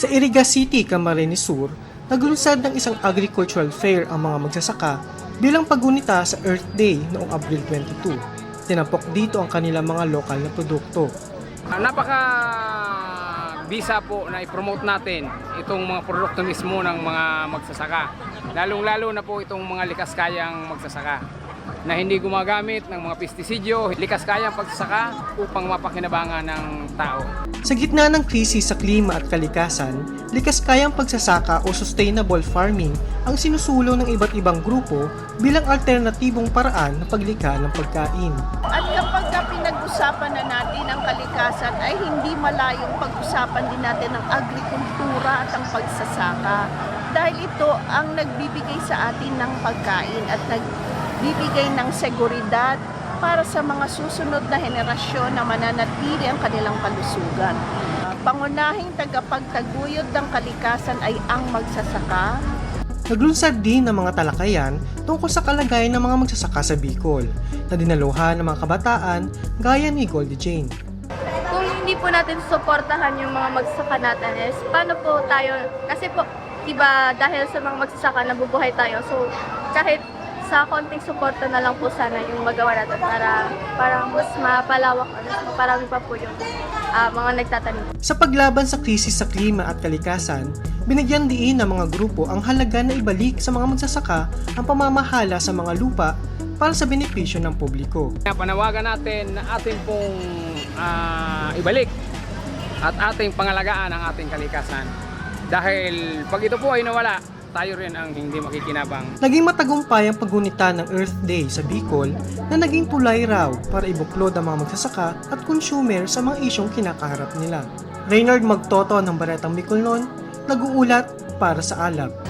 Sa Iriga City, Camarines Sur, naglunsad ng isang agricultural fair ang mga magsasaka bilang pagunita sa Earth Day noong Abril 22. Tinampok dito ang kanilang mga lokal na produkto. Ah, napaka bisa po na i-promote natin itong mga produkto mismo ng mga magsasaka. Lalong-lalo na po itong mga likas kayang magsasaka na hindi gumagamit ng mga pestisidyo, likas kayang pagsasaka upang mapakinabangan ng tao. Sa gitna ng krisis sa klima at kalikasan, likas kayang pagsasaka o sustainable farming ang sinusulong ng iba't ibang grupo bilang alternatibong paraan ng paglikha ng pagkain. At kapag ka pinag-usapan na natin ang kalikasan ay hindi malayong pag-usapan din natin ang agrikultura at ang pagsasaka. Dahil ito ang nagbibigay sa atin ng pagkain at nagbibigay ng seguridad para sa mga susunod na henerasyon na mananatili ang kanilang kalusugan. Pangunahing tagapagtaguyod ng kalikasan ay ang magsasaka, Naglunsad din ng mga talakayan tungkol sa kalagayan ng mga magsasaka sa Bicol na dinaluhan ng mga kabataan gaya ni Goldie Jane. kung hindi po natin suportahan yung mga magsasaka natin is paano po tayo, kasi po, iba dahil sa mga magsasaka nabubuhay tayo. So, kahit sa konting suporta na lang po sana yung magawa natin para, para mas mapalawak, mas maparami pa po yung ah, mga nagtatanim. Sa paglaban sa krisis sa klima at kalikasan, binigyan diin ng mga grupo ang halaga na ibalik sa mga magsasaka ang pamamahala sa mga lupa para sa benepisyo ng publiko. Panawagan natin na atin pong ah, ibalik at ating pangalagaan ang ating kalikasan. Dahil pag ito po ay nawala, tayo rin ang hindi makikinabang. Naging matagumpay ang paggunita ng Earth Day sa Bicol na naging tulay raw para ibuklod ang mga magsasaka at consumer sa mga isyong kinakaharap nila. Reynard Magtoto ng Baretang Bicol noon, nag-uulat para sa Alab.